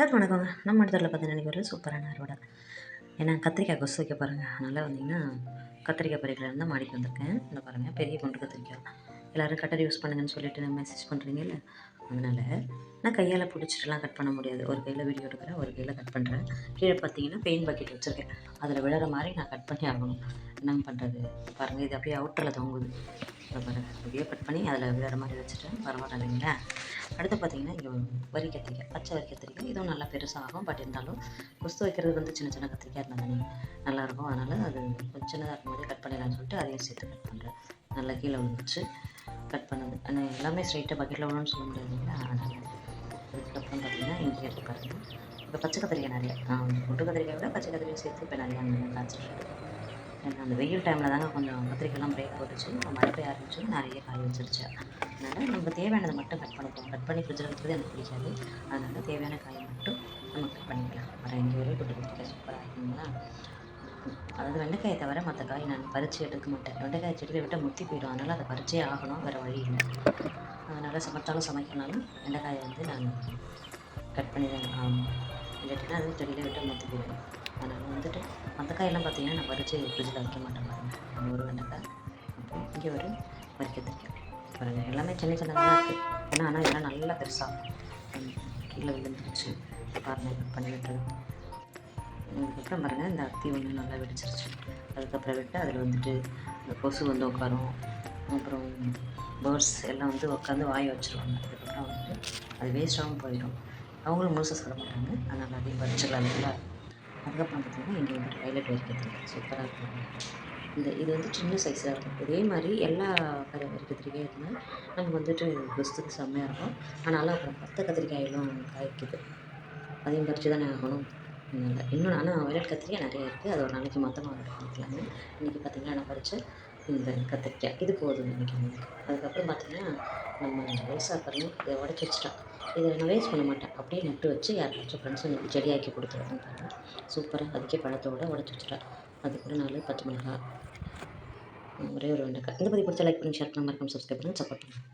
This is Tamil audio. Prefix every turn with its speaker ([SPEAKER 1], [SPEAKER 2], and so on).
[SPEAKER 1] எல்லாருக்கும் வணக்கங்க. நம்ம இடத்துல பார்த்தீங்கன்னா இன்றைக்கி ஒரு சூப்பரான அறுவடை. ஏன்னா கத்திரிக்காய் கொசு வைக்க பாருங்கள் அதனால் வந்தீங்கன்னா கத்திரிக்காய் பறிக்கலேருந்து மாடிக்கு வந்திருக்கேன். இந்த பாருங்கள் பெரிய பொண்ணு கத்திரிக்காய். எல்லோரும் கட்டர் யூஸ் பண்ணுங்கன்னு சொல்லிட்டு மெசேஜ் பண்ணுறீங்கல்ல அதனால் நான் கையால் பிடிச்சிட்டுலாம் கட் பண்ண முடியாது. ஒரு கையில் வீடியோ எடுக்கிறேன் ஒரு கையில் கட் பண்ணுறேன் கீழே பார்த்தீங்கன்னா பெயின் பக்கெட் வச்சுருக்கேன். அதில் விழுற மாதிரி நான் கட் பண்ணி ஆகணும். என்ன பண்ணுறது பாருங்கள் இது அப்படியே அவுட்டரில் தொங்குது. பாருங்கள் அப்படியே கட் பண்ணி அதில் வேறு மாதிரி வச்சுட்டேன். பரவாயில்ல இல்லைங்களா? அடுத்து பார்த்தீங்கன்னா இங்கே வரி கத்திரிக்காய் பச்சை வரி கத்திரிக்காய். இதுவும் நல்லா பெருசாக ஆகும். பட் இருந்தாலும் கொஸ்து வைக்கிறது வந்து சின்ன சின்ன கத்திரிக்காய் இருந்தால் நல்லாயிருக்கும் அதனால் அது கொஞ்சம் சின்னதாக இருக்கும்போது கட் பண்ணிடலாம்னு சொல்லிட்டு அதையும் சேர்த்து கட் பண்ணுறேன் நல்லா கீழே விழுந்துச்சு கட் பண்ணது ஆனால் எல்லாமே ஸ்ட்ரைட்டாக பக்கெட்டில் விழணும்னு சொல்ல முடியாது இல்லைங்களா? அதனால் அதுக்கப்புறம் பார்த்தீங்கன்னா இங்கே எடுத்து பாருங்கள் இப்போ பச்சை கத்திரிக்காய் நிறையா கொண்டு கத்திரிக்காய் விட பச்சை கத்திரிக்காய் சேர்த்து இப்போ நிறையா காய்ச்சிட்டு அந்த வெயில் டைமில் தாங்க கொஞ்சம் கத்திரிக்காய்லாம் பிரேக் போட்டுச்சு. இப்போ மழை பெய்ய ஆரம்பிச்சு நிறைய காய் வச்சிருச்சு அதனால் நம்ம தேவையானதை மட்டும் கட் பண்ணிப்போம் கட் பண்ணி ஃப்ரிட்ஜில் வைக்கிறது எனக்கு பிடிக்காது. அதனால் தேவையான காயை மட்டும் நம்ம கட் பண்ணிக்கலாம். வர இங்கே ஒரு குட்டி குட்டிக்காய் சூப்பராக இருக்குங்களா? அதாவது வெண்டைக்காயை தவிர மற்ற காய் நான் பறித்து எடுக்க மாட்டேன். வெண்டைக்காய் செடியில் விட்டால் முத்தி போயிடும். அதனால் அதை பறிச்சே ஆகணும். வேறு வழி இல்லை. அதனால் சமைத்தாலும் சமைக்கணும்னாலும் வெண்டைக்காயை வந்து நான் கட் பண்ணி தான் ஆகணும். இல்லாட்டினா அது செடியில் விட்டால் முத்தி போயிடும். வெண்டைக்காயெல்லாம் பார்த்திங்கன்னா நான் பறித்து ஃப்ரிட்ஜில் வைக்க மாட்டேன் பாருங்கள் ஒரு வெண்டைக்காய். அப்புறம் இங்கே ஒரு வரிக்கத்திரிக்காய் பாருங்கள் எல்லாமே சின்ன சின்னதாக இருக்குது ஏன்னா ஆனால் இதெல்லாம் நல்லா பெருசாக கீழே விழுந்துருச்சு பாருங்கள் கட் பண்ணி விட்டது அதுக்கப்புறம் பாருங்கள் இந்த அத்தி ஒன்று நல்லா வெடிச்சிருச்சு. அதுக்கப்புறம் விட்டு அதில் வந்துட்டு இந்த கொசு வந்து உட்காரும். அப்புறம் பேர்ட்ஸ் எல்லாம் வந்து உட்காந்து வாய வச்சுருவாங்க. அதுக்கப்புறம் வந்துட்டு அது வேஸ்ட்டாகவும் போயிடும். அவங்களும் முழுசாக சொல்ல மாட்டாங்க. அதனால் அதையும் பறிச்சிடலாம் இல்லைங்களா அதுக்கப்புறம் பார்த்திங்கன்னா இங்கே வந்துட்டு வயலட் வரிக்கத்திரிக்காய் சூப்பராக இருக்கும் இந்த இது வந்து சின்ன சைஸாக இருக்கும். இதே மாதிரி எல்லா கரை கத்திரிக்காய் இருந்தால் நமக்கு வந்துட்டு கொஸ்துக்கு செம்மையாக இருக்கும். ஆனாலும் அப்புறம் பத்து கத்திரிக்காயெல்லாம் காய்க்குது. அதையும் பறித்து தானே ஆகணும். அதனால் இன்னும் ஆனால் வயலட் கத்திரிக்காய் நிறைய இருக்குது அது ஒரு நாளைக்கு மொத்தமாக ஆர்டர் பண்ணிக்கலாங்க. இன்றைக்கி பார்த்திங்கன்னா நான் பறித்து இந்த கத்திரிக்காய். இது போதும் இன்றைக்கி அதுக்கப்புறம் பார்த்திங்கன்னா நம்ம வயசாக இதை உடச்சி வச்சிட்டோம். இதை நான் வேஸ்ட் பண்ண மாட்டேன். அப்படியே நட்டு வச்சு யாருக்காச்சும் எனக்கு செடியாக்கி கொடுத்துருவேன் பாருங்கள் சூப்பராக அதுக்கே பழத்தோடு உடச்சி வச்சுட்டேன் அது கூட நாலு பச்சை மிளகா ஒரே ஒரு வெண்டைக்காய். இந்த பற்றி பிடிச்ச லைக் பண்ணி ஷேர் பண்ண மறக்காம சப்ஸ்கிரைப் பண்ணி சப்போர்ட் பண்ணுங்கள்